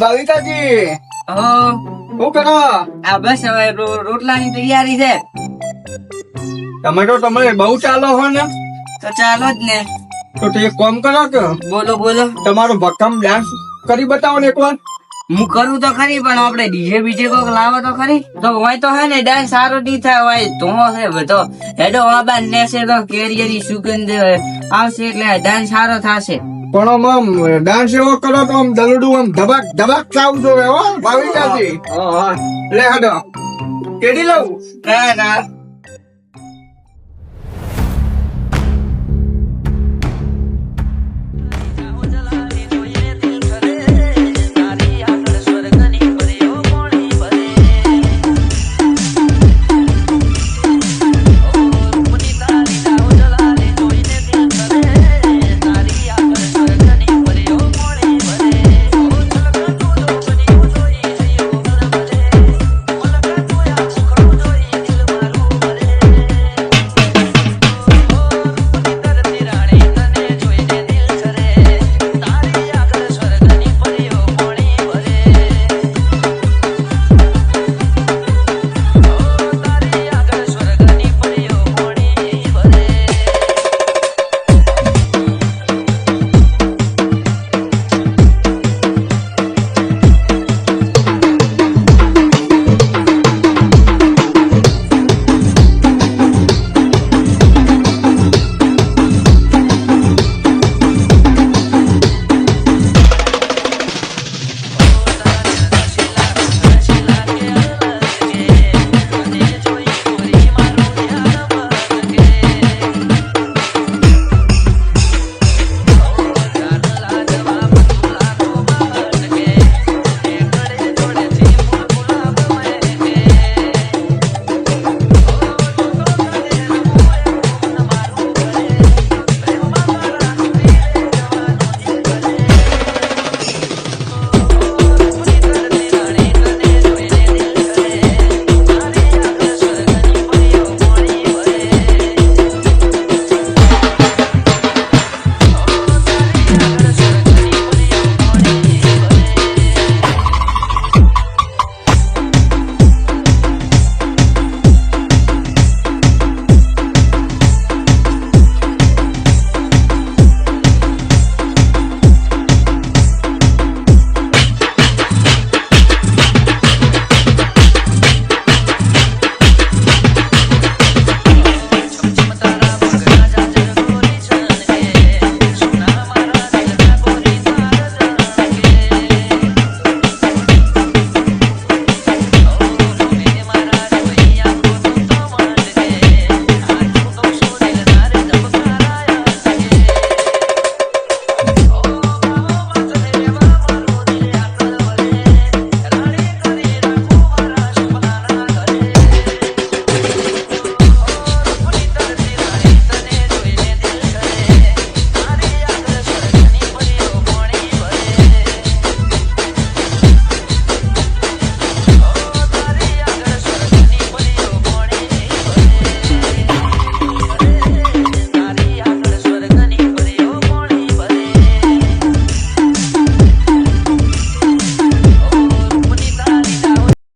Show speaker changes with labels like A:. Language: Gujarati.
A: ભાવિકાજી
B: હો
A: શું કરો
B: આ બસ હવે રોટલાની તૈયારી છે.
A: તમે તો તમે બહુ ચાલો હો ને.
B: તો ચાલો જ ને.
A: તો એક કોમ કરો કે?
B: બોલો બોલો.
A: તમારો ભક્કમ ડાન્સ કરી બતાવો ને એકવાર.
B: હું કરું તો ખરી પણ આપણે ડીજે બીજે કોક લાવો તો ખરી. તો હોય તો હે ને ડાન્સ સારો નહીં થાય હોય તો હે બધો હેડો આબા નેસે તો કેરિયરી સુગંધ આવશે એટલે ડાન્સ સારો થશે.
A: પણ આમ આમ ડાન્સ એવો કરો તો આમ દલડું આમ ધબક ધબક ચાવ જોવે હો ભાવિકાજી લે હડો કેડી લઉં?
B: ના ના.